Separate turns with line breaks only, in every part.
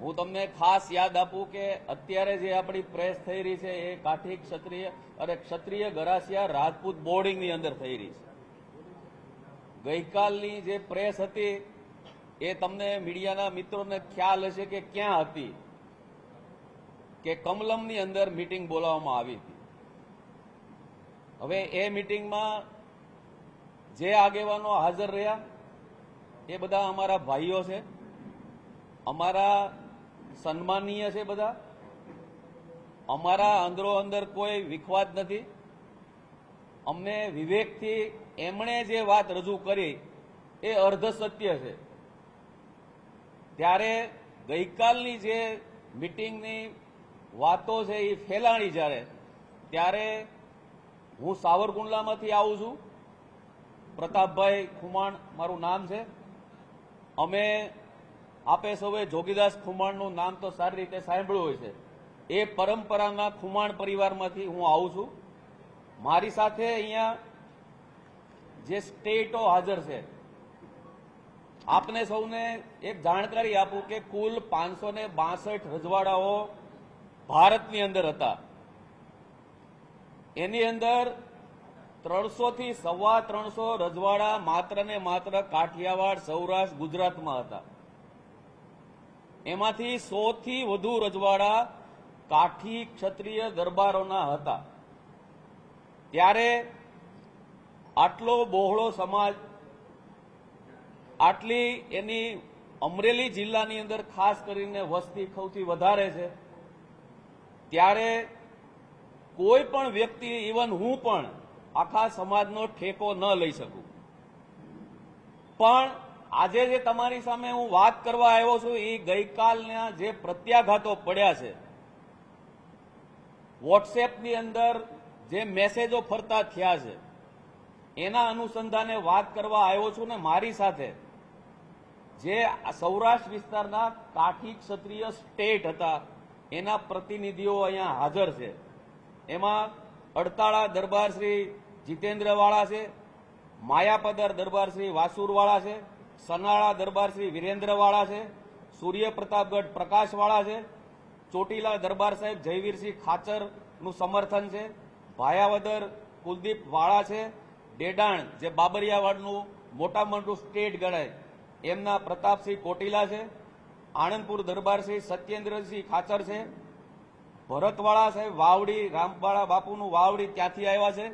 હું તમને ખાસ યાદ આપું કે અત્યારે જે આપણી પ્રેસ થઈ રહી છે એ કાઠી ક્ષત્રિય અને ક્ષત્રિય ગરાસિયા રાજપૂત બોર્ડિંગની અંદર થઈ રહી છે. ગઈકાલની જે પ્રેસ હતી એ તમને મીડિયાના મિત્રોને ખ્યાલ હશે કે ક્યાં હતી કે કમલમની અંદર મીટિંગ બોલાવવામાં આવી હતી. હવે એ મીટિંગમાં જે આગેવાનો હાજર રહ્યા એ બધા અમારા ભાઈઓ છે. અમારા સન્માનીય છે બધા. અમારા અંદરો અંદર કોઈ વિખવાદ નથી. અમને વિવેકથી એમણે જે વાત રજૂ કરી એ અર્ધ સત્ય છે. ત્યારે ગઈકાલની જે મિટિંગની વાતો છે એ ફેલાણી જ્યારે, ત્યારે હું સાવરકુંડલામાંથી આવું છું. પ્રતાપભાઈ ખુમાણ મારું નામ છે. અમે આપે સૌએ જોગીદાસ ખુમાણનું નામ તો સારી રીતે સાંભળ્યું હોય છે. એ પરંપરાના ખુમાણ પરિવારમાંથી હું આવું છું. મારી સાથે અહીંયા જે સ્ટેટો હાજર છે, આપને સૌને એક જાણકારી આપું કે કુલ પાંચસો ને બાસઠ રજવાડાઓ ભારતની અંદર હતા. એની અંદર ત્રણસો થી સવા ત્રણસો રજવાડા માત્ર ને માત્ર કાઠિયાવાડ, સૌરાષ્ટ્ર, ગુજરાતમાં હતા. એમાંથી સો થી વધુ રજવાડા કાઠી ક્ષત્રિય દરબારોના હતા. ત્યારે આટલો બહોળો સમાજ, આટલી એની અમરેલી જિલ્લાની અંદર ખાસ કરીને વસ્તી સૌથી વધારે છે. ત્યારે કોઈ પણ વ્યક્તિ, ઇવન હું પણ આખા સમાજનો ઠેકો ન લઈ શકું. પણ આજે જે તમારી સામે હું વાત કરવા આવ્યો છું એ ગઈકાલના જે પ્રત્યાઘાતો પડ્યા છે, વોટ્સએપની અંદર જે મેસેજો ફરતા થયા છે, એના અનુસંધાને વાત કરવા આવ્યો છું ને મારી સાથે, જે સૌરાષ્ટ્ર વિસ્તારના કાઠી ક્ષત્રિય સ્ટેટ હતા, એના પ્રતિનિધિઓ અહીંયા હાજર છે. એમાં અડતાળા દરબાર શ્રી જીતેન્દ્રવાળા છે, માયાપદર દરબાર શ્રી વાસુરવાળા છે સનાળા દરબાર શ્રી વિરેન્દ્રવાળા છે સૂર્ય પ્રતાપગઢ પ્રકાશવાળા છે, ચોટીલા દરબાર સાહેબ જયવીરસિંહ ખાચરનું સમર્થન છે, ભાયાવદર કુલદીપ વાળા છે, ડેડાણ જે બાબરિયાવાડનું મોટા મોટું સ્ટેટ ગણાય, એમના પ્રતાપસિંહ કોટીલા છે, આણંદપુર દરબાર શ્રી સત્યેન્દ્રસિંહ ખાચર છે, ભરતવાળા સાહેબ વાવડી, રામવાળા બાપુનું વાવડી ત્યાંથી આવ્યા છે.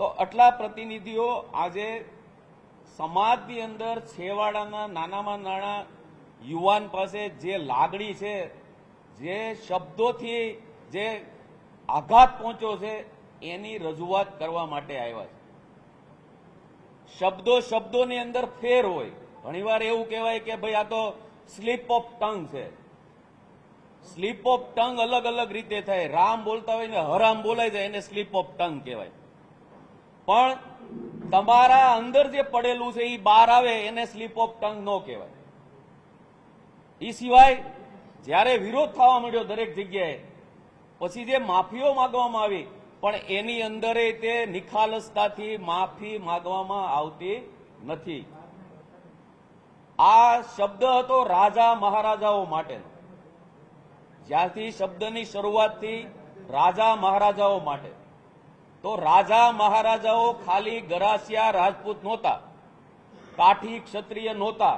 તો આટલા પ્રતિનિધિઓ આજે સમાજની અંદર છેવાડાના નાનામાં નાના યુવાન પાસે જે લાગણી છે, જે શબ્દોથી જે આઘાત પહોંચ્યો છે, એની રજૂઆત કરવા માટે આવ્યા છે. શબ્દો શબ્દોની અંદર ફેર હોય. ઘણીવાર એવું કહેવાય કે ભાઈ આ તો સ્લીપ ઓફ ટંગ છે. સ્લીપ ઓફ ટંગ અલગ અલગ રીતે થાય. રામ બોલતા હોય ને હરામ બોલાય જાય એને સ્લીપ ઓફ ટંગ કહેવાય. પણ તમારા અંદર જે પડેલું છે એ બહાર આવે, એને સ્લીપ ઓફ ટંગ ન કહેવાય. એ સિવાય જ્યારે વિરોધ થવા માંડ્યો દરેક જગ્યાએ, પછી જે માફીઓ માંગવામાં આવી, પણ એની અંદર તે નિખાલસતાથી માફી માંગવામાં આવતી નથી. આ શબ્દ હતો રાજા મહારાજાઓ માટેનો જ્યાંથી શબ્દની શરૂઆતથી રાજા મહારાજાઓ માટે. તો રાજા મહારાજાઓ ખાલી ગરાસિયા રાજપૂત નહોતા, કાઠી ક્ષત્રિય નહોતા.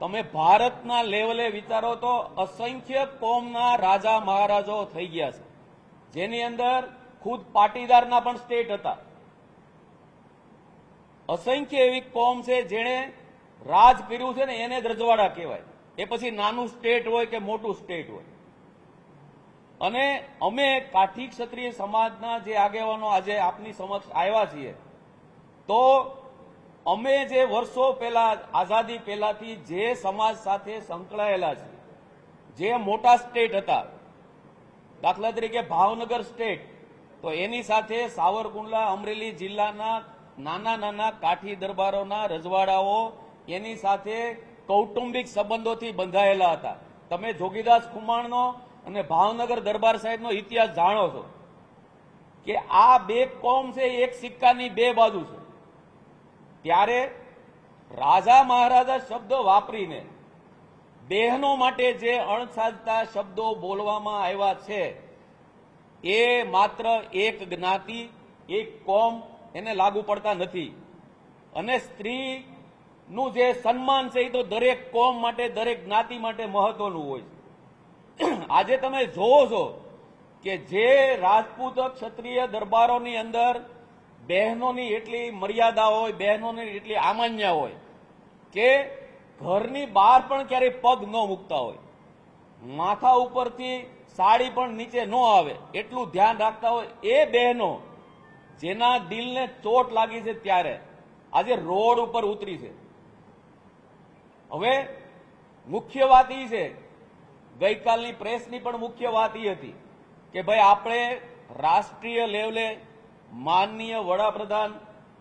તમે ભારતના લેવલે વિચારો તો અસંખ્ય કોમના રાજા મહારાજાઓ થઈ ગયા છે, જેની અંદર ખુદ પાટીદારના પણ સ્ટેટ હતા. અસંખ્ય એવી કોમ છે જેણે રાજ કર્યું છે ને એને જ રજવાડા કહેવાય. એ પછી નાનું સ્ટેટ હોય કે મોટું સ્ટેટ હોય. અને અમે કાઠી ક્ષત્રિય સમાજના જે આગેવાનો આજે આપની સમક્ષ આવ્યા છીએ, તો અમે જે વર્ષો પહેલા, આઝાદી પહેલાથી જે સમાજ સાથે સંકળાયેલા છે જે મોટા સ્ટેટ હતા, દાખલા તરીકે ભાવનગર સ્ટેટ, તો એની સાથે સાવરકુંડલા, અમરેલી જિલ્લાના નાના નાના કાઠી દરબારોના રજવાડાઓ, એની સાથે કૌટુંબિક સંબંધોથી બંધાયેલા હતા. તમે જોગીદાસ ખુમાણનો અને ભાવનગર દરબાર સાહેબનો ઇતિહાસ જાણો છો કે આ બે કોમ છે, એક સિક્કાની બે બાજુ છે. ત્યારે રાજા મહારાજા શબ્દ વાપરીને બહેનો માટે જે અણસાજતા શબ્દો બોલવામાં આવ્યા છે, એ માત્ર એક જ્ઞાતિ, એક કોમ એને લાગુ પડતા નથી. અને સ્ત્રીનું જે સન્માન છે, એ તો દરેક કોમ માટે, દરેક જ્ઞાતિ માટે મહત્વનું હોય છે. આજે તમે જોવો છો કે જે રાજપૂત ક્ષત્રિય દરબારોની અંદર બહેનોની એટલી મર્યાદા હોય, બહેનોની એટલી આમાન્ય હોય કે ઘરની બહાર પણ ક્યારેય પગ ન મૂકતા હોય. માથા ઉપરથી સાડી પણ નીચે ન આવે, એટલું ધ્યાન રાખતા હોય એ બહેનો જેના દિલને ચોટ લાગી છે ત્યારે આજે રોડ ઉપર ઉતરી છે. હવે મુખ્ય વાત એ છે ગઈકાલની પ્રેસની પણ મુખ્ય વાત એ હતી કે ભાઈ આપણે રાષ્ટ્રીય લેવલે માનનીય વડાપ્રધાન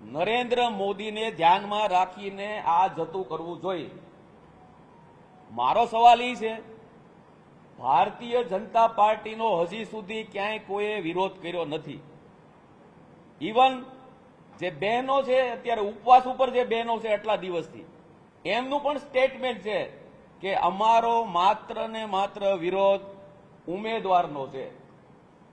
નરેન્દ્ર મોદીને ધ્યાનમાં રાખીને આ જતું કરવું જોઈએ. મારો સવાલ એ છે, ભારતીય જનતા પાર્ટીનો હજી સુધી ક્યાંય કોઈએ વિરોધ કર્યો નથી. ઇવન જે બહેનો છે, અત્યારે ઉપવાસ ઉપર જે બહેનો છે આટલા દિવસથી. એમનું પણ સ્ટેટમેન્ટ છે કે અમારો માત્ર ને માત્ર વિરોધ ઉમેદવારનો છે.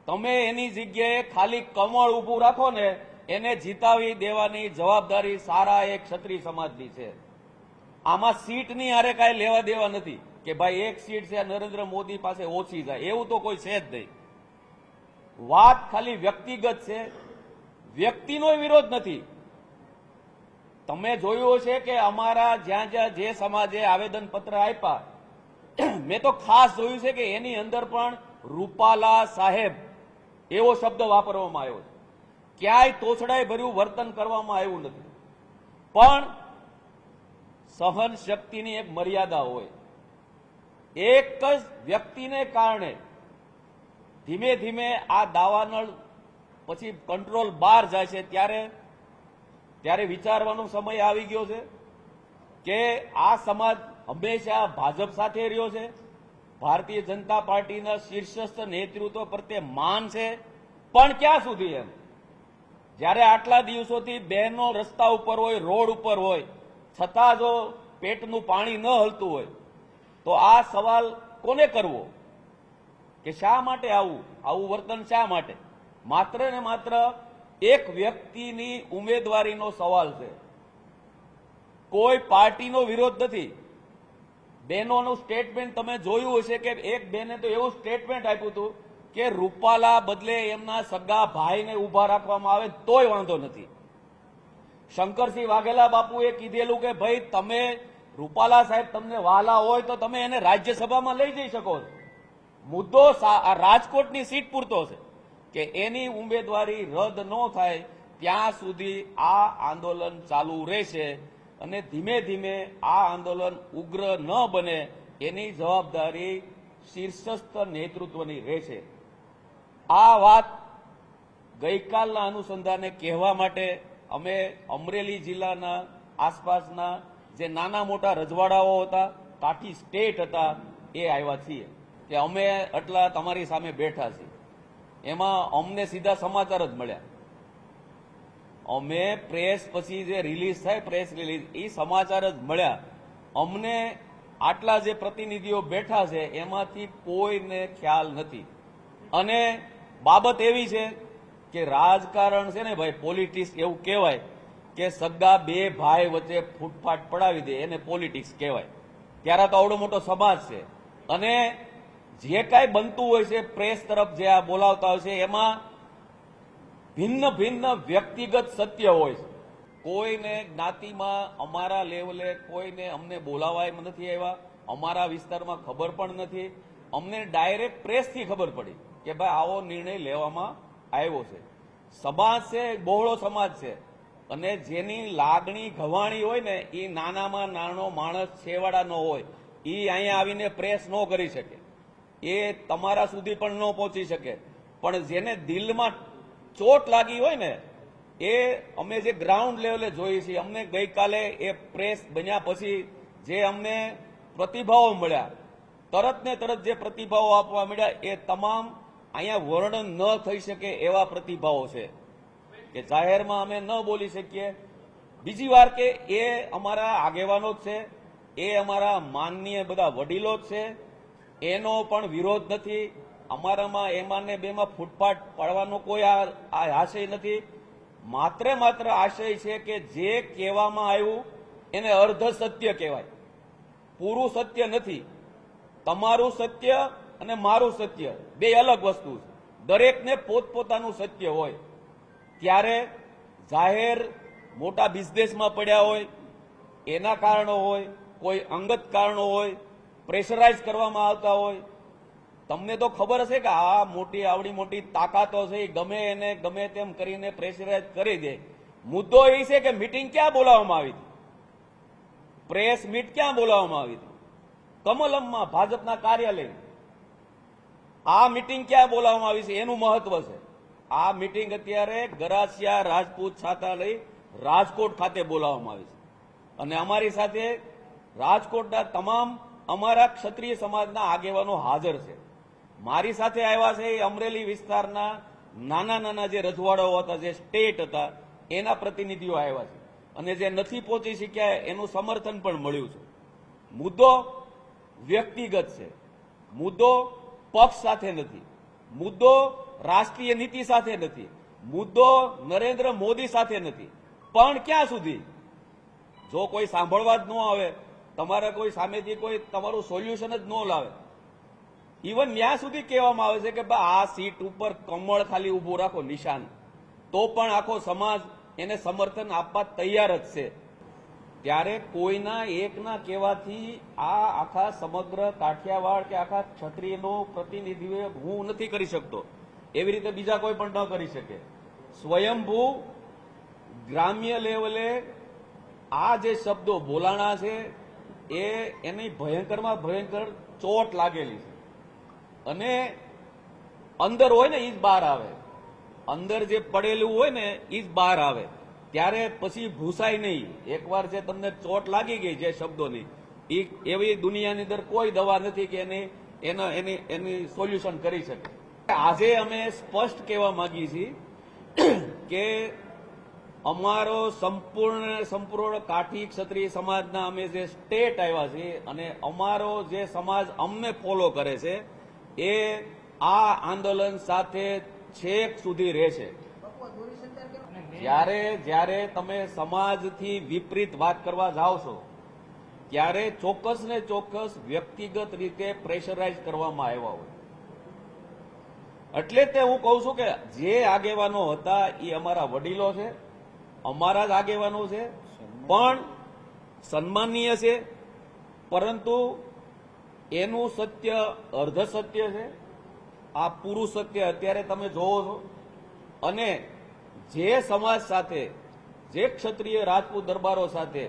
તમે એની જગ્યાએ ખાલી કમળ ઊભું રાખો ને, એને જીતાવી દેવાની જવાબદારી સારા એક ક્ષત્રિય સમાજની છે. આમાં સીટની હારે કાંઈ લેવા દેવા નથી કે ભાઈ એક સીટ છે, નરેન્દ્ર મોદી પાસે ઓછી જાય એવું તો કોઈ છે જ નહીં. વાત ખાલી વ્યક્તિગત છે. વ્યક્તિનો વિરોધ નથી. તમે જોયું હશે કે અમારા જ્યાં જ્યાં જે સમાજે આવેદન પત્ર આપ્યા, મેં તો ખાસ જોયું છે કે એની અંદર પણ રૂપાલા સાહેબ એવો શબ્દ વાપરવામાં આવ્યો છે. ક્યાંય તોછડાઈ ભર્યું વર્તન કરવામાં આવ્યું નથી. પણ સહન શક્તિની એક મર્યાદા હોય. એક જ વ્યક્તિને કારણે ધીમે ધીમે આ દાવાનળ પછી કંટ્રોલ બહાર જાય છે, ત્યારે ત્યારે વિચારવાનો સમય આવી ગયો છે કે આ સમાજ હંમેશા ભાજપ સાથે રહ્યો છે. ભારતીય જનતા પાર્ટીના શીર્ષસ્થ નેતૃત્વ પ્રત્યે માન છે. પણ ક્યાં સુધી એમ? જ્યારે આટલા દિવસોથી બહેનો રસ્તા ઉપર હોય, રોડ ઉપર હોય, છતાં જો પેટનું પાણી ન હલતું હોય, તો આ સવાલ કોને કરવો? કે શા માટે આવું? આવું વર્તન શા માટે? માત્ર ને માત્ર એક વ્યક્તિની ઉમેદવારીનો સવાલ છે. કોઈ પાર્ટીનો વિરોધ નથી. બહેનોનું સ્ટેટમેન્ટ તમે જોયું હશે કે એક બેને તો એવું સ્ટેટમેન્ટ આપ્યું હતું કે રૂપાલા બદલે એમના સગા ભાઈને ઊભા રાખવામાં આવે તોય વાંધો નથી. શંકરસિંહ વાઘેલા બાપુએ કીધેલું કે ભાઈ તમે રૂપાલા સાહેબ તમને વાલા હોય તો તમે એને રાજ્યસભામાં લઈ જઈ શકો છો. મુદ્દો રાજકોટની સીટ પૂરતો છે. કે એની ઉમેદવારી રદ ન થાય, ત્યાં સુધી આ આંદોલન ચાલુ રહેશે અને ધીમે ધીમે આ આંદોલન ઉગ્ર ન બને એની જવાબદારી શીર્ષસ્થ નેતૃત્વની રહેશે. આ વાત ગઈકાલના અનુસંધાને કહેવા માટે અમે અમરેલી જિલ્લાના આસપાસના જે નાના મોટા રજવાડાઓ હતા કાઠી સ્ટેટ હતા, એ આવ્યા છીએ. કે અમે આટલા તમારી સામે બેઠા છીએ. એમાં અમને સીધા સમાચાર જ મળ્યા. અમે પ્રેસ પછી જે રિલીઝ થાય પ્રેસ રિલીઝ એ સમાચાર જ મળ્યા. અમને આટલા જે પ્રતિનિધિઓ બેઠા છે, એમાંથી કોઈને ખ્યાલ નથી. અને બાબત એવી છે કે રાજકારણ છે ને ભાઈ પોલિટિક્સ એવું કહેવાય કે સગા બે ભાઈ વચ્ચે ફૂટફાટ પડાવી દે, એને પોલિટિક્સ કહેવાય. ત્યારે તો આવડો મોટો સમાજ છે. અને જે કાંઈ બનતું હોય છે, પ્રેસ તરફ જે આ બોલાવતા હોય છે, એમાં ભિન્ન ભિન્ન વ્યક્તિગત સત્ય હોય છે. કોઈને જ્ઞાતિમાં અમારા લેવલે કોઈને અમને બોલાવાય નથી આવ્યા, અમારા વિસ્તારમાં ખબર પણ નથી. અમને ડાયરેક્ટ પ્રેસથી ખબર પડી કે ભાઈ આવો નિર્ણય લેવામાં આવ્યો છે. સમાજ છે, બહોળો સમાજ છે. અને જેની લાગણી ઘવાણી હોય ને એ નાનામાં નાનો માણસ છેવાડાનો હોય એ અહીંયા આવીને પ્રેસ ન કરી શકે. એ તમારા સુધી પણ ન પહોંચી શકે. પણ જેને દિલમાં ચોટ લાગી હોય ને, એ અમે જે ગ્રાઉન્ડ લેવલે જોઈએ છીએ, અમને ગઈકાલે એ પ્રેસ બન્યા પછી જે અમને પ્રતિભાવો મળ્યા, તરત ને તરત જે પ્રતિભાવો આપવા મળ્યા, એ તમામ અહીંયા વર્ણન ન થઈ શકે એવા પ્રતિભાવો છે. કે જાહેરમાં અમે ન બોલી શકીએ. બીજી વાર કે એ અમારા આગેવાનો જ છે, એ અમારા માનનીય બધા વડીલો જ છે એનો પણ વિરોધ નથી. અમારામાં એમાં ને બેમાં ફૂટપાટ પાડવાનો કોઈ આ આશય નથી. માત્ર માત્ર આશય છે કે જે કહેવામાં આવ્યું, એને અર્ધ સત્ય કહેવાય. પૂરું સત્ય નથી. તમારું સત્ય અને મારું સત્ય બે અલગ વસ્તુ છે. દરેકને પોતપોતાનું સત્ય હોય. ત્યારે જાહેર મોટા બિઝનેસમાં પડ્યા હોય, એના કારણો હોય, કોઈ અંગત કારણો હોય પ્રેશરાઇઝ કરવામાં આવતા હોય. તમને તો ખબર હશે કે આ મોટી આવડી મોટી તાકાતો છે ગમે એને ગમે તેમ કરીને પ્રેશરાઇઝ કરી દે. મુદ્દો એ છે કે મીટિંગ ક્યાં બોલાવવામાં આવી હતી? પ્રેસ મીટ ક્યાં બોલાવવામાં આવી હતી? કમલમમાં ભાજપના કાર્યાલય. આ મીટિંગ ક્યાં બોલાવવામાં આવી છે? એનું મહત્વ છે. આ મીટિંગ અત્યારે ગરાસિયા રાજપૂત છાત્રાલય રાજકોટ ખાતે બોલાવવામાં આવી છે. અને અમારી સાથે રાજકોટના તમામ અમારા ક્ષત્રિય સમાજના આગેવાનો હાજર છે. મારી સાથે આવ્યા છે એ અમરેલી વિસ્તારના નાના નાના જે રજવાડાઓ હતા, જે સ્ટેટ હતા, એના પ્રતિનિધિઓ આવ્યા છે. અને જે નથી પહોંચી શક્યા એનું સમર્થન પણ મળ્યું છે. મુદ્દો વ્યક્તિગત છે. મુદ્દો પક્ષ સાથે નથી. મુદ્દો રાષ્ટ્રીય નીતિ સાથે નથી. મુદ્દો નરેન્દ્ર મોદી સાથે નથી. પણ ક્યાં સુધી? જો કોઈ સાંભળવા જ ન આવે તમારે કોઈ સામેથી કોઈ તમારું સોલ્યુશન જ ન લાવે. ઇવન ત્યાં સુધી કહેવામાં આવે છે કે આ સીટ ઉપર કમળ ખાલી ઊભું રાખો, નિશાન. તો પણ આખો સમાજ એને સમર્થન આપવા તૈયાર જ છે. ત્યારે કોઈના એકના કહેવાથી આ આખા સમગ્ર કાઠિયાવાડ કે આખા ક્ષત્રિયનો પ્રતિનિધિત્વ હું નથી કરી શકતો. એવી રીતે બીજા કોઈ પણ ન કરી શકે. સ્વયંભૂ ગ્રામ્ય લેવલે આ જે શબ્દો બોલાણા છે એ એની ભયંકરમાં ભયંકર ચોટ લાગેલી છે. અને અંદર હોય ને એ જ બહાર આવે. અંદર જે પડેલું હોય ને એ જ બહાર આવે. ત્યારે પછી ભૂસાય નહીં. એકવાર જે તમને ચોટ લાગી ગઈ જે શબ્દોની એ એવી દુનિયાની અંદર કોઈ દવા નથી કે એની, એના, એની એની સોલ્યુશન કરી શકે. આજે અમે સ્પષ્ટ કહેવા માંગીએ છીએ કે અમારો સંપૂર્ણ સંપૂર્ણ કાઠી ક્ષત્રિય સમાજના અમે જે સ્ટેટ આવ્યા છીએ અને અમારો જે સમાજ અમને ફોલો કરે છે, એ આ આંદોલન સાથે છેક સુધી રહેશે જ્યારે જ્યારે તમે સમાજથી વિપરીત વાત કરવા જાઓ છો, ત્યારે ચોક્કસ ને ચોક્કસ વ્યક્તિગત રીતે પ્રેશરાઇઝ કરવામાં આવ્યા હોય. એટલે તે હું કહું છું કે જે આગેવાનો હતા એ અમારા વડીલો છે અમારા જ આગેવાનો છે પણ સન્માનીય છે પરંતુ એનું સત્ય અર્ધ સત્ય છે આ પૂરું સત્ય અત્યારે તમે જોવો છો. અને જે સમાજ સાથે જે ક્ષત્રિય રાજપૂત દરબારો સાથે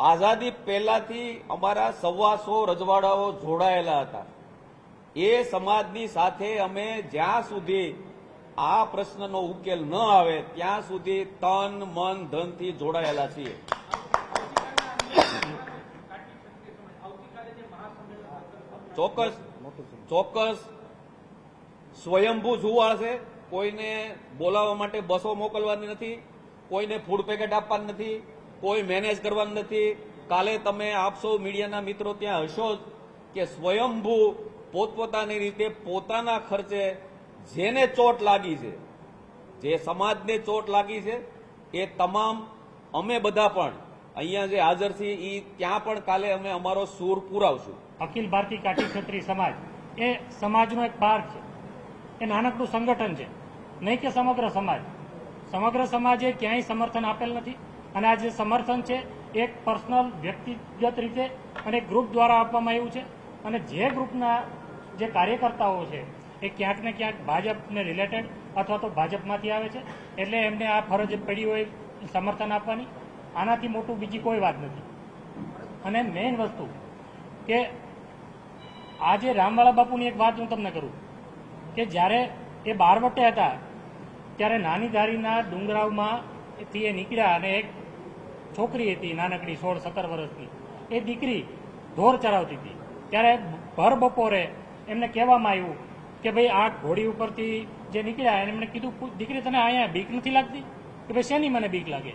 આઝાદી પહેલાથી અમારા સવાસો રજવાડાઓ જોડાયેલા હતા. એ સમાજની સાથે અમે જ્યાં સુધી આ પ્રશ્નનો ઉકેલ ન આવે, ત્યાં સુધી તન, મન, ધનથી જોડાયેલા છીએ. ચોક્કસ ચોક્કસ સ્વયંભૂ જુવાળ છે. કોઈને બોલાવવા માટે બસો મોકલવાની નથી, કોઈને ફૂડ પેકેટ આપવાનું નથી, કોઈ મેનેજ કરવાનું નથી. કાલે તમે આપશો મીડિયાના મિત્રો ત્યાં હશો જ કે સ્વયંભૂ પોતપોતાની રીતે પોતાના ખર્ચે જેને ચોટ લાગી છે, જે સમાજને ચોટ લાગી છે, એ તમામ અમે બધા પણ અહીંયા જે હાજર છે એ ત્યાં પણ કાલે અમે અમારો સૂર પુરાવશું.
અખિલ ભારતીય કાઠી ક્ષત્રિય સમાજ, એ સમાજનો એક ભાગ છે. એ નાનકડું સંગઠન છે. નહીં કે સમગ્ર સમાજ. સમગ્ર સમાજે ક્યાંય સમર્થન આપેલ નથી. અને આ જે સમર્થન છે એક પર્સનલ, વ્યક્તિગત રીતે અને ગ્રુપ દ્વારા આપવામાં આવ્યું છે. અને જે ગ્રુપના જે કાર્યકર્તાઓ છે એ ક્યાંક ને ક્યાંક ભાજપને રિલેટેડ અથવા તો ભાજપમાંથી આવે છે. એટલે એમને આ ફરજ પડી હોય સમર્થન આપવાની. આનાથી મોટું બીજી કોઈ વાત નથી. અને મેઇન વસ્તુ કે આજે રામવાળા બાપુની એક વાત હું તમને કરું. કે જ્યારે એ બારવટે હતા, ત્યારે નાની ધારીના ડુંગરાવમાં થી એ નીકળ્યા અને એક છોકરી હતી, નાનકડી સોળ, સત્તર વર્ષની. એ દીકરી ઢોર ચરાવતી હતી. ત્યારે ભર બપોરે એમને કહેવામાં આવ્યું કે ભાઈ આ ઘોડી ઉપરથી જે નીકળ્યા, એને એમણે કીધું દીકરી, તને અહીંયા બીક નથી લાગતી? કે ભાઈ, શેની મને બીક લાગે?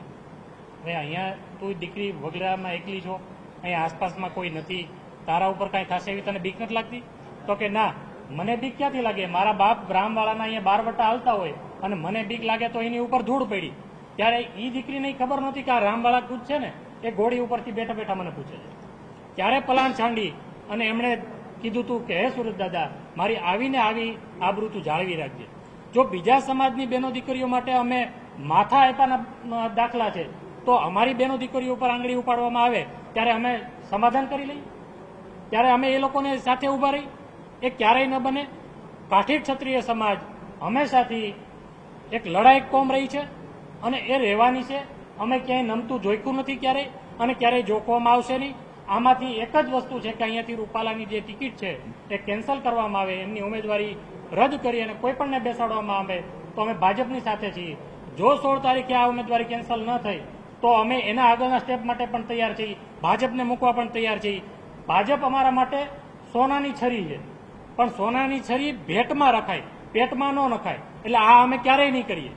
ભાઈ, અહીંયા તું દીકરી વગડામાં એકલી છો, અહીંયા આસપાસમાં કોઈ નથી, તારા ઉપર કાંઈ થશે એવી તને બીક નથી લાગતી? તો કે, ના, મને બીક ક્યાંથી લાગે? મારા બાપ ગ્રામવાળાના અહીંયા બાર વટા હાલતા હોય અને મને બીક લાગે તો એની ઉપર ધૂળ પડી. ત્યારે એ દીકરીને ખબર નહોતી કે આ રામવાળા કૂદ છે ને, એ ઘોડી ઉપરથી બેઠા બેઠા મને પૂછે છે. ત્યારે પલાણ છાંડી અને એમણે કીધું તું કે, હે સુરત દાદા, મારી આવીને આવી આબરૂ તું જાળવી રાખજે. જો બીજા સમાજની બેનો દીકરીઓ માટે અમે માથા આપવાના દાખલા છે, તો અમારી બેનો દીકરીઓ ઉપર આંગળી ઉપાડવામાં આવે, ત્યારે અમે સમાધાન કરી લઈએ? ત્યારે અમે એ લોકોને સાથે ઊભા રહી? એ ક્યારેય ન બને? કાઠી ક્ષત્રિય સમાજ હંમેશાથી એક લડાયક કોમ રહી છે અને એ રહેવાની છે. અમે ક્યાંય નમતું જોઈતું નથી ક્યારેય અને ક્યારેય જોખવામાં આવશે નહીં. આમાંથી એક જ વસ્તુ છે કે અહીંયાથી રૂપાલાની જે ટિકિટ છે એ કેન્સલ કરવામાં આવે, એમની ઉમેદવારી રદ કરી અને કોઈ પણને બેસાડવામાં આવે, તો અમે ભાજપની સાથે છીએ. જો સોળ તારીખે આ ઉમેદવારી કેન્સલ ન થઈ, તો અમે એના આગળના સ્ટેપ માટે પણ તૈયાર છીએ. ભાજપને મૂકવા પણ તૈયાર છીએ. ભાજપ અમારા માટે સોનાની છરી છે. પણ સોનાની છરી ભેટમાં રખાય, પેટમાં ન નખાય. એટલે આ અમે ક્યારેય નહીં કરીએ.